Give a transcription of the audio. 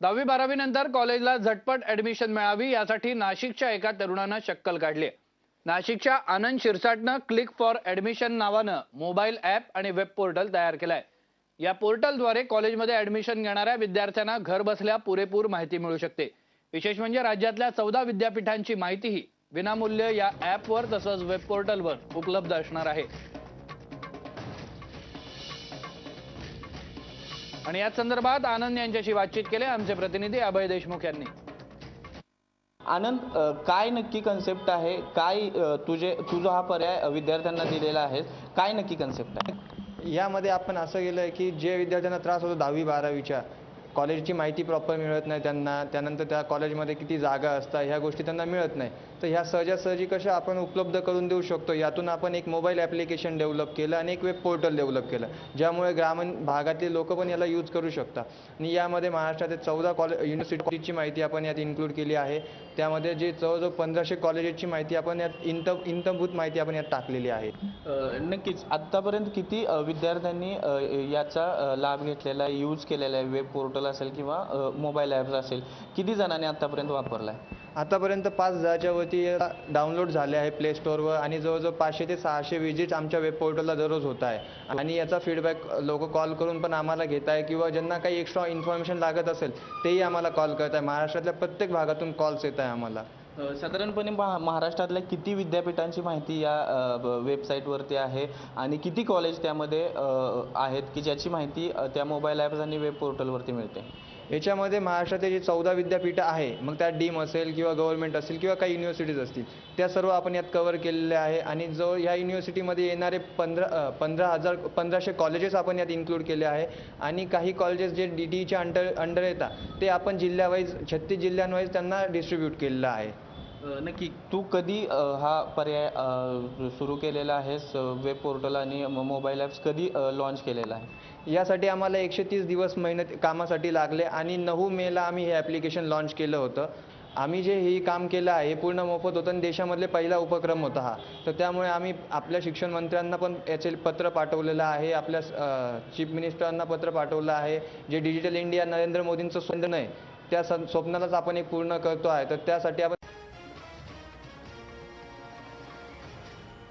दहावी बारावी नंतर कॉलेजला झटपट ऍडमिशन मिळावी यासाठी नाशिकच्या एका तरुणानं शक्कल काढली. नाशिकच्या आनंद शिरसाटनं क्लिक फॉर ऍडमिशन नावानं मोबाईल ऍप आणि वेब पोर्टल तयार केलंय. या पोर्टलद्वारे कॉलेजमध्ये ऍडमिशन घेणाऱ्या विद्यार्थ्यांना घर बसल्या पुरेपूर माहिती मिळू शकते. विशेष म्हणजे राज्यातल्या चौदा विद्यापीठांची माहितीही विनामूल्य या ऍपवर तसंच वेब पोर्टलवर उपलब्ध असणार आहे. आणि याच संदर्भात आनंद यांच्याशी बातचीत केली आमचे प्रतिनिधी अभय देशमुख यांनी. आनंद काय नक्की कन्सेप्ट आहे? काय तुझे तुझा हा पर्याय विद्यार्थ्यांना दिलेला आहे? काय नक्की कन्सेप्ट आहे? यामध्ये आपण असं केलं आहे की जे विद्यार्थ्यांना त्रास होतो दहावी बारावीच्या कॉलेजची माहिती प्रॉपर मिळत नाही त्यांना त्यानंतर त्या कॉलेजमध्ये किती जागा असतात ह्या गोष्टी त्यांना मिळत नाही. तर ह्या सहजासहजी कशा आपण उपलब्ध करून देऊ शकतो? यातून आपण एक मोबाईल ॲप्लिकेशन डेव्हलप केलं आणि एक वेब पोर्टल डेव्हलप केलं ज्यामुळे ग्रामीण भागातले लोक पण याला यूज करू शकतात. आणि यामध्ये महाराष्ट्रातील चौदा कॉलेज युनिव्हर्सिटीची माहिती आपण यात इन्क्लूड केली आहे. त्यामध्ये जे जवळजवळ पंधराशे कॉलेजेसची माहिती आपण यात इंत इंतभूत माहिती आपण यात टाकलेली आहे. नक्कीच. आत्तापर्यंत किती विद्यार्थ्यांनी याचा लाभ घेतलेला आहे यूज केलेला आहे वेब पोर्टल असेल किंवा मोबाईल ॲप्स असेल किती जणांनी आत्तापर्यंत वापरला आहे आतापर्यंत पाच हजारच्या वरती डाउनलोड झाले आहे प्ले स्टोअरवर आणि जवळजवळ पाचशे ते सहाशे विजिट्स आमच्या वेब पोर्टलला दररोज होत आहे. आणि याचा फीडबॅक लोक कॉल करून पण आम्हाला घेत आहे किंवा ज्यांना काही एक्स्ट्रा इन्फॉर्मेशन लागत असेल तेही आम्हाला कॉल करत आहे. महाराष्ट्रातल्या प्रत्येक भागातून कॉल्स येत आहे आम्हाला. साधारणपणे महा महाराष्ट्रातल्या किती विद्यापीठांची माहिती या वेबसाईटवरती आहे? आणि किती कॉलेज त्यामध्ये आहेत की ज्याची माहिती त्या मोबाईल ॲप्स आणि वेब पोर्टलवरती मिळते? याच्यामध्ये महाराष्ट्रातील जे चौदा विद्यापीठं आहे मग त्यात डीम असेल किंवा गव्हर्नमेंट असेल किंवा काही युनिव्हर्सिटीज असतील त्या सर्व आपण यात कव्हर केलेल्या आहे. आणि जो ह्या युनिव्हर्सिटीमध्ये येणारे पंधरा पंधरा हजार पंधराशे कॉलेजेस आपण यात इन्क्लूड केले आहे. आणि काही कॉलेजेस जे डी टीच्या अंडर अंडर येतात ते आपण जिल्ह्यावाईज छत्तीस जिल्ह्यांवाईज त्यांना डिस्ट्रीब्यूट केलेलं आहे. नक्की. तू कधी हा पर्याय सुरू केलेला आहेस? वेब पोर्टल आणि मोबाईल ॲप्स कधी लॉन्च केलेला आहे? यासाठी आम्हाला एकशे तीस दिवस मेहनत कामासाठी लागले आणि नऊ मेला आम्ही हे ॲप्लिकेशन लॉन्च केलं होतं. आम्ही जे हे काम केलं आहे हे पूर्ण मोफत होतं आणि देशामधले पहिला उपक्रम होता हा. तर त्यामुळे आम्ही आपल्या शिक्षण मंत्र्यांना पण याचे पत्र पाठवलेलं आहे. आपल्या चीफ मिनिस्टरांना पत्र पाठवलं आहे. जे डिजिटल इंडिया नरेंद्र मोदींचं स्वप्न आहे त्या सं- स्वप्नालाच आपण एक पूर्ण करतो आहे. तर त्यासाठी आपण